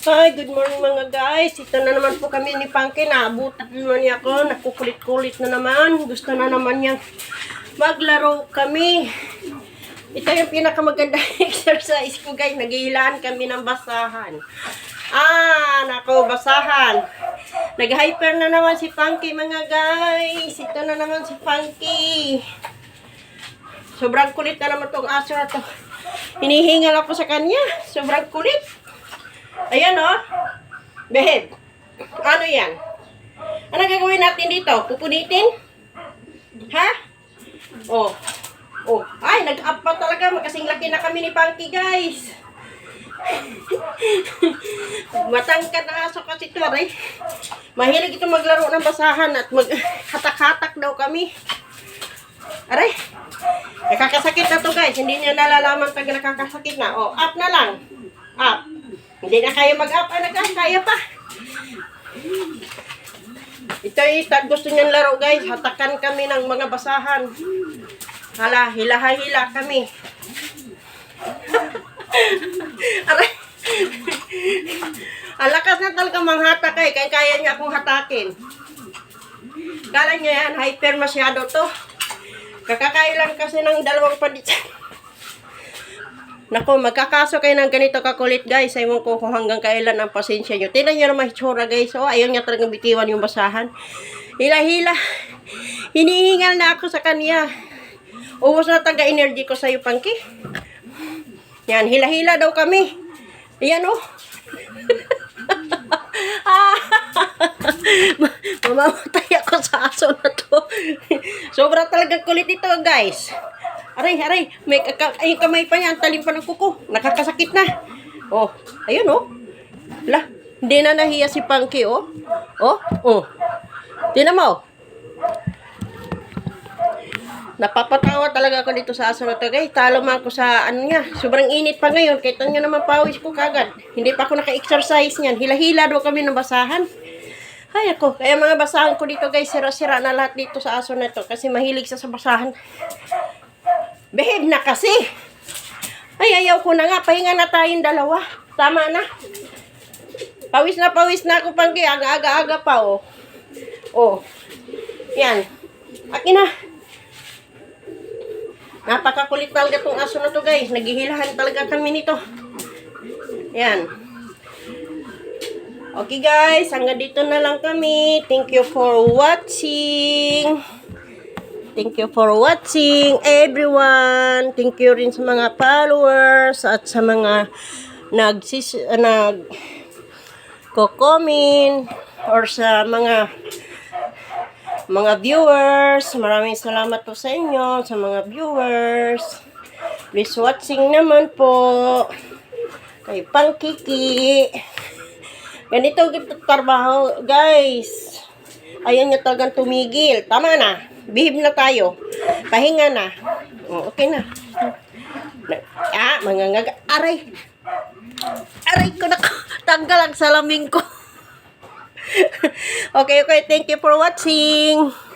Hi, good morning mga guys. Ito na naman po kami ni Panky. Naabutan naman niya ako. Nakukulit-kulit na naman. Gusto na naman niya maglaro kami. Ito yung pinakamaganda exercise ko guys. Naghihilaan kami ng basahan. Ah, nako, basahan. Nag-hyper na naman si Funky mga guys. Ito na naman si Funky. Sobrang kulit na naman tong aso na to. Hinihingal ako sa kanya. Sobrang kulit. Ayan. Oh. Beheb. Ano yan? Ano gagawin natin dito? Pupunitin? Ha? Oh. Oh. Ay, nag-up pa talaga. Magkasing laki na kami ni Punky, guys. Matangkad na aso kasi ito, aray. Mahilig ito maglaro ng basahan at mag-hatak-hatak daw kami. Aray. Nakakasakit na to guys. Hindi niya nalalaman pag nakakasakit na. Oh, up na lang. Up. Hindi na kaya mag-up. Ay, nag kaya pa. Ito ito. Gusto niyang laro guys. Hatakan kami ng mga basahan. Hala, hila-hila kami. Aray. Alakas na talaga manghatak eh. Kaya kaya niya akong hatakin. Kala niya yan, hyper masyado to. Kakakailan kasi ng dalawang padit. Nako, magkakaso kayo ng ganito kakulit guys. Ewan ko kung hanggang kailan ang pasensya nyo. Tingnan nyo naman itsura guys. Oh, ayaw niya talagang bitiwan yung basahan. Hila-hila. Hinihingal na ako sa kanya. Ubus na taga-energy ko sa'yo, Pangki. Yan, hila-hila daw kami. Ayan oh. Ah! Mamamatay ako sa aso na to. Sobra talaga kulit ito, guys. Aray, aray. May kaka ay, kamay pa niya. Ang talim pa ng kuko. Nakakasakit na. Oh, ayun oh. La, hindi na nahiya si Punky, oh. Oh, oh. Tingnan mo. Napapatawa talaga ako dito sa aso na to, guys. Talo man ako sa ano niya. Sobrang init pa ngayon. Kita niyo naman pawis ko kagad. Hindi pa ako naka-exercise niyan. Hila-hila daw kami ng basahan. Ay ako, kaya mga basahan ko dito guys, sira-sira na lahat dito sa aso na to kasi mahilig sa basahan. Behave na kasi. Ay, ayaw ko na nga. Pahinga na tayong dalawa. Tama na. Pawis na pawis na ako pang aga-aga pa, oh. Oh. Yan. Akin na. Napakakulit talaga tong aso na to, guys. Naghihilahan talaga kami nito. Yan. Okay guys, hanggang dito na lang kami. Thank you for watching. Thank you for watching everyone. Thank you rin sa mga followers at sa mga nagsis uh, nag comment or sa mga mga viewers. Maraming salamat po sa inyo, sa mga viewers. Please watching naman po. Kay Pangkiki. Ganito kita trabaho, guys. Ayaw niya talagang tumigil. Tama na. Behave na tayo. Pahinga na. Oh, okay na. Ah, mangangaga. Aray. Aray ko na. Tanggal ang salamin ko. okay, okay. Thank you for watching.